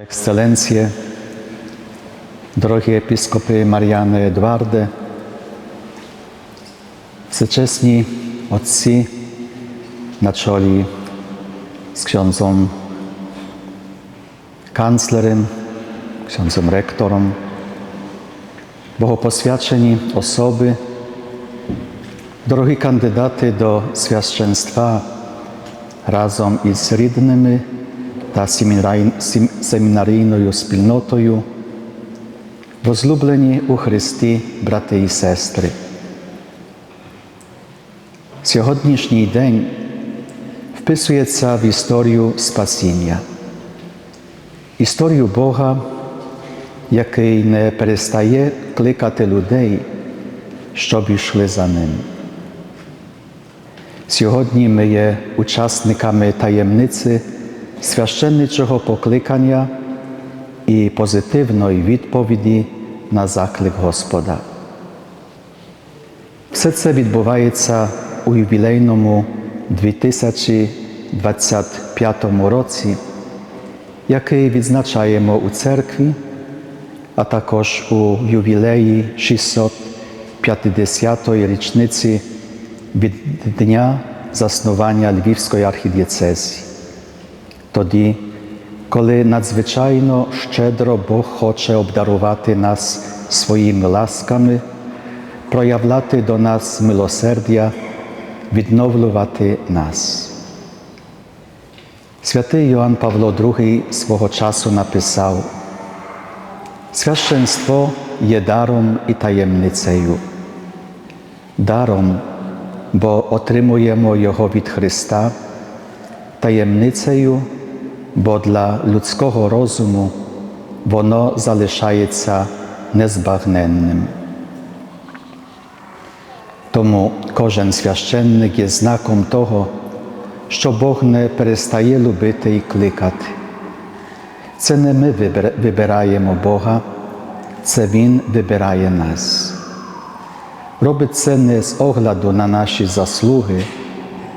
Ekscelencje, дорогі епіскопи Мар'яни Едварде, всечесні отці на чолі з ksiądzом канцлером, ksiądzem rektorом, богопосвячені особи, дорогі кандидати до священства разом із рідними та семінарійною спільнотою, возлюблені у Христі, брати і сестри. Сьогоднішній день вписується в історію спасіння, історію Бога, який не перестає кликати людей, щоб йшли за ним. Сьогодні ми є учасниками таємниці священничого покликання і позитивної відповіді на заклик Господа. Все це відбувається у ювілейному 2025 році, який відзначаємо у церкві, а також у ювілеї 650-ї річниці від дня заснування Львівської архідієцезії. Тоді, коли надзвичайно щедро Бог хоче обдарувати нас своїми ласками, проявляти до нас милосердя, відновлювати нас. Святий Йоанн Павло II свого часу написав: Священство є даром і таємницею. Даром, бо отримуємо його від Христа, таємницею, бо для людського розуму воно залишається незбагненним. Тому кожен священник є знаком того, що Бог не перестає любити і кликати. Це не ми вибираємо Бога, це Він вибирає нас. Робить це не з огляду на наші заслуги,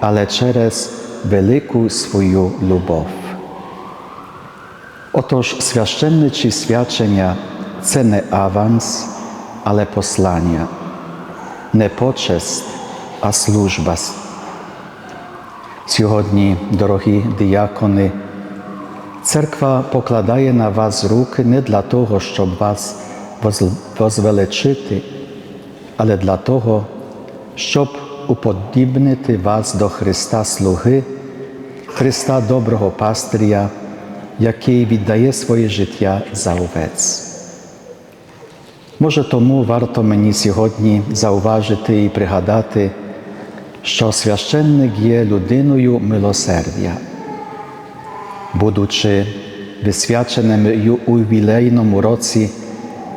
але через велику свою любов. Отож, священничі свячення це не аванс, але послання, не почест, а служба. Сьогодні, дорогі діякони, церква покладає на вас руки не для того, щоб вас воз- возвеличити, але для того, щоб уподібнити вас до Христа Слуги, Христа доброго пастиря, який віддає своє життя за овець. Може, тому варто мені сьогодні зауважити і пригадати, що священник є людиною милосердя. Будучи висвяченим у ювілейному році,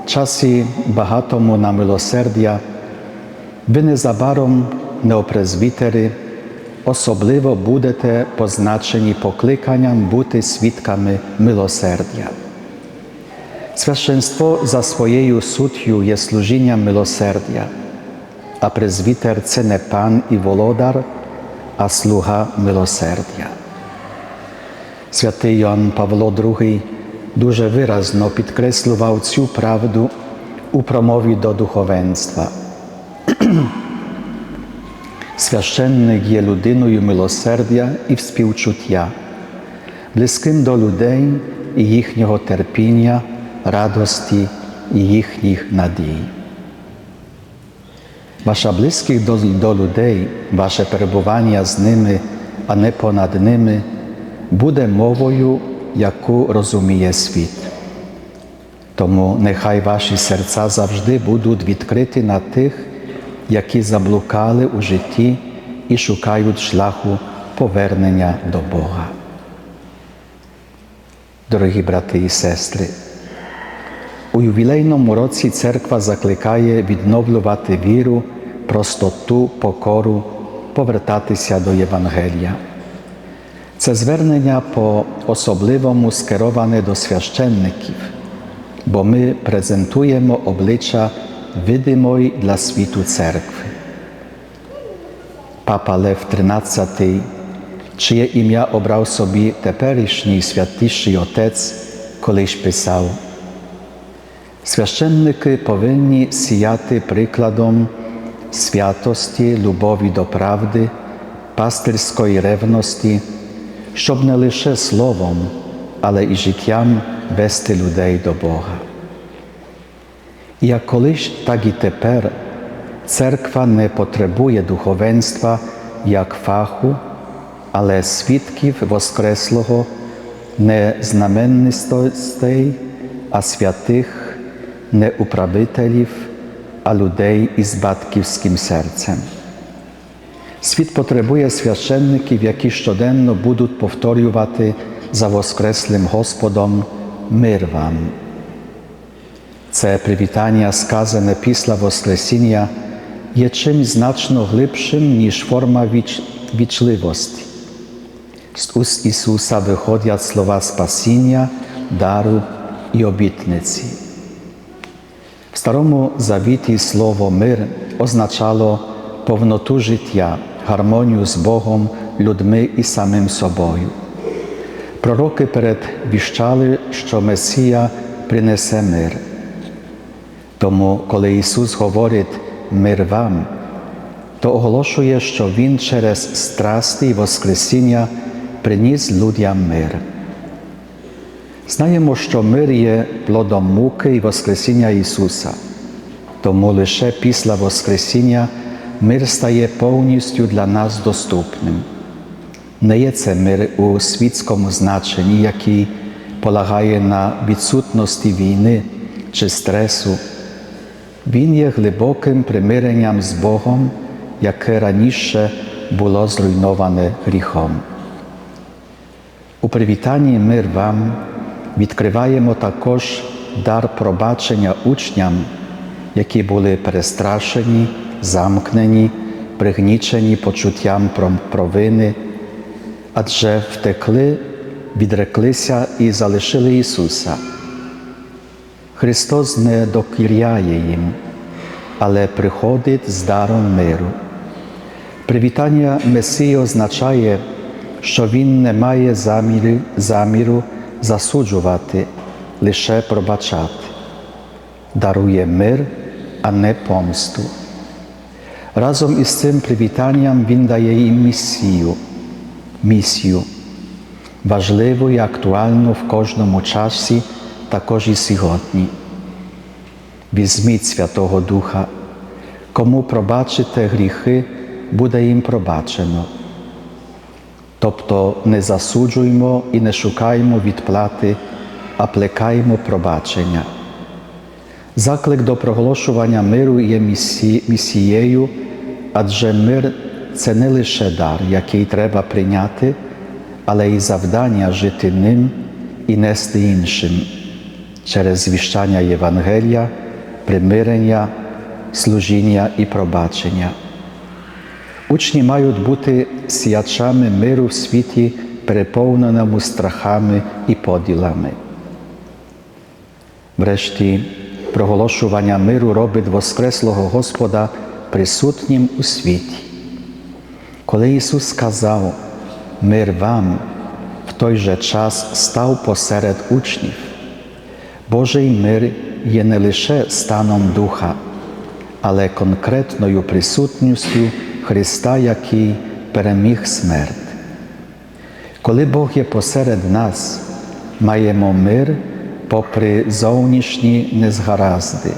часі багатому на милосердя, ви незабаром, неопрезвітери, особливо будете позначені покликанням бути свідками милосердя. Священство за своєю суттю є служіння милосердя, а презвітер це не пан і володар, а слуга милосердя. Святий Йоанн Павло II дуже виразно підкреслював цю правду у промові до духовенства. Священник є людиною милосердя і співчуття, близьким до людей і їхнього терпіння, радості і їхніх надій. Ваша близькість до, до людей, ваше перебування з ними, а не понад ними, буде мовою, яку розуміє світ. Тому нехай ваші серця завжди будуть відкриті на тих, які заблукали у житті і шукають шляху повернення до Бога. Дорогі брати і сестри, у ювілейному році церква закликає відновлювати віру, простоту, покору, повертатися до Євангелія. Це звернення по особливому скероване до священників, бо ми презентуємо обличчя видимої для світу церкви. Папа Лев XIII, чиє ім'я обрав собі теперішній святіший Отець, колись писав. Священники повинні сіяти прикладом святості, любові до правди, пастирської ревності, щоб не лише словом, але і життям вести людей до Бога. Як колись, так і тепер церква не потребує духовенства як фаху, але свідків Воскреслого не знаменностей, а святих, не управителів, а людей із батьківським серцем. Світ потребує священників, які щоденно будуть повторювати за Воскреслим Господом мир вам. Це привітання, сказане після Воскресіння, є чимось значно глибшим, ніж форма віч... вічливості. З уст Ісуса виходять слова спасіння, дару і обітниці. В Старому Завіті слово мир означало повноту життя, гармонію з Богом, людьми і самим собою. Пророки передвіщали, що Месія принесе мир. Тому, коли Ісус говорить мир вам, то оголошує, що Він через страсти і Воскресіння приніс людям мир. Знаємо, що мир є плодом муки і Воскресіння Ісуса, тому лише після Воскресіння мир стає повністю для нас доступним. Не є це мир у світському значенні, який полагає на відсутності війни чи стресу. Він є глибоким примиренням з Богом, яке раніше було зруйноване гріхом. У привітанні мир вам відкриваємо також дар пробачення учням, які були перестрашені, замкнені, пригнічені почуттям провини, адже втекли, відреклися і залишили Ісуса. Христос не докіряє їм, але приходить з даром миру. Привітання Месії означає, що Він не має заміру, заміру засуджувати, лише пробачати, дарує мир, а не помсту. Разом із цим привітанням Він дає їм місію, місію, важливу і актуальну в кожному часі, також і сьогодні. Візьміть Святого Духа, кому пробачите гріхи, буде їм пробачено. Тобто не засуджуємо і не шукаємо відплати, а плекаємо пробачення. Заклик до проголошування миру є місією, адже мир це не лише дар, який треба прийняти, але й завдання жити ним і нести іншим через звіщання Євангелія, примирення, служіння і пробачення. Учні мають бути сіячами миру в світі, переповненому страхами і поділами. Врешті, проголошування миру робить Воскреслого Господа присутнім у світі. Коли Ісус сказав Мир вам, в той же час став посеред учнів. Божий мир є не лише станом духа, але конкретною присутністю Христа, який переміг смерть. Коли Бог є посеред нас, маємо мир попри зовнішні незгаразди.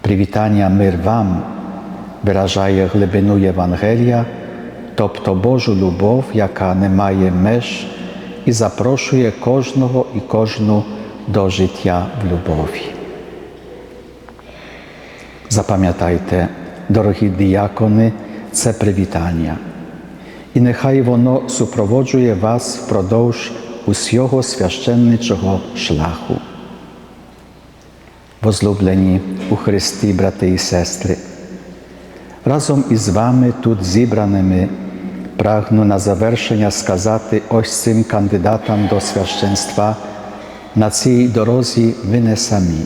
Привітання мир вам виражає глибину Євангелія, тобто Божу любов, яка не має меж і запрошує кожного і кожну до життя в любові. Запам'ятайте, дорогі діякони, це привітання, і нехай воно супроводжує вас впродовж усього священничого шляху. Возлюблені у Христі, брати і сестри, разом із вами тут зібраними прагну на завершення сказати ось цим кандидатам до священства на цій дорозі ви не самі.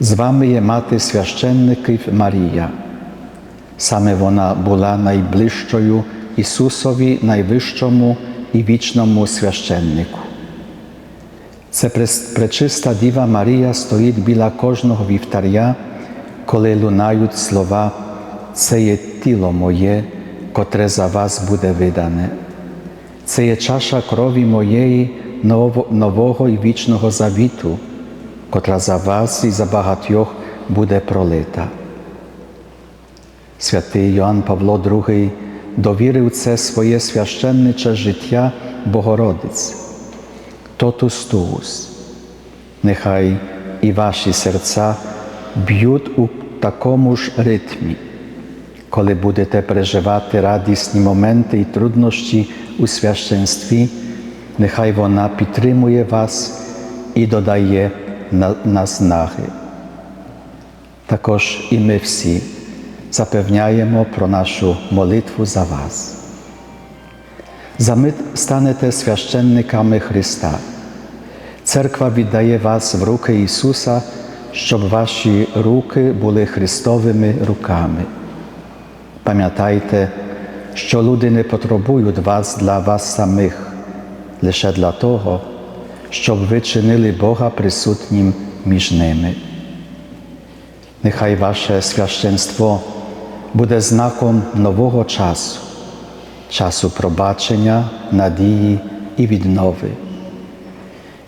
З вами є мати священників Марія. Саме вона була найближчою Ісусові найвищому і вічному священнику. Це пречиста Діва Марія стоїть біля кожного вівтаря, коли лунають слова Це є тіло моє, котре за вас буде видане. Це є чаша крові моєї нового і вічного завіту, котра за вас і за багатьох буде пролита. Святий Йоанн Павло II довірив це своє священниче життя Богородиць. Тотус туус. Нехай і ваші серця б'ють у такому ж ритмі, коли будете переживати радісні моменти і труднощі у священстві, нехай вона підтримує вас і додає на- наснаги. Також і ми всі запевняємо про нашу молитву за вас. За мить станете священниками Христа. Церква віддає вас в руки Ісуса, щоб ваші руки були Христовими руками. Пам'ятайте, що люди не потребують вас для вас самих, лише для того, щоб ви чинили Бога присутнім між ними. Нехай ваше священство буде знаком нового часу, часу пробачення, надії і віднови.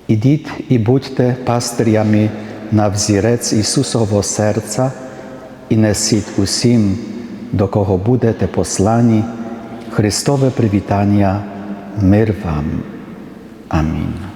Ідіть і будьте пастирями на взірець Ісусового серця і несіть усім, до кого будете послані, Христове привітання, мир вам. Амінь.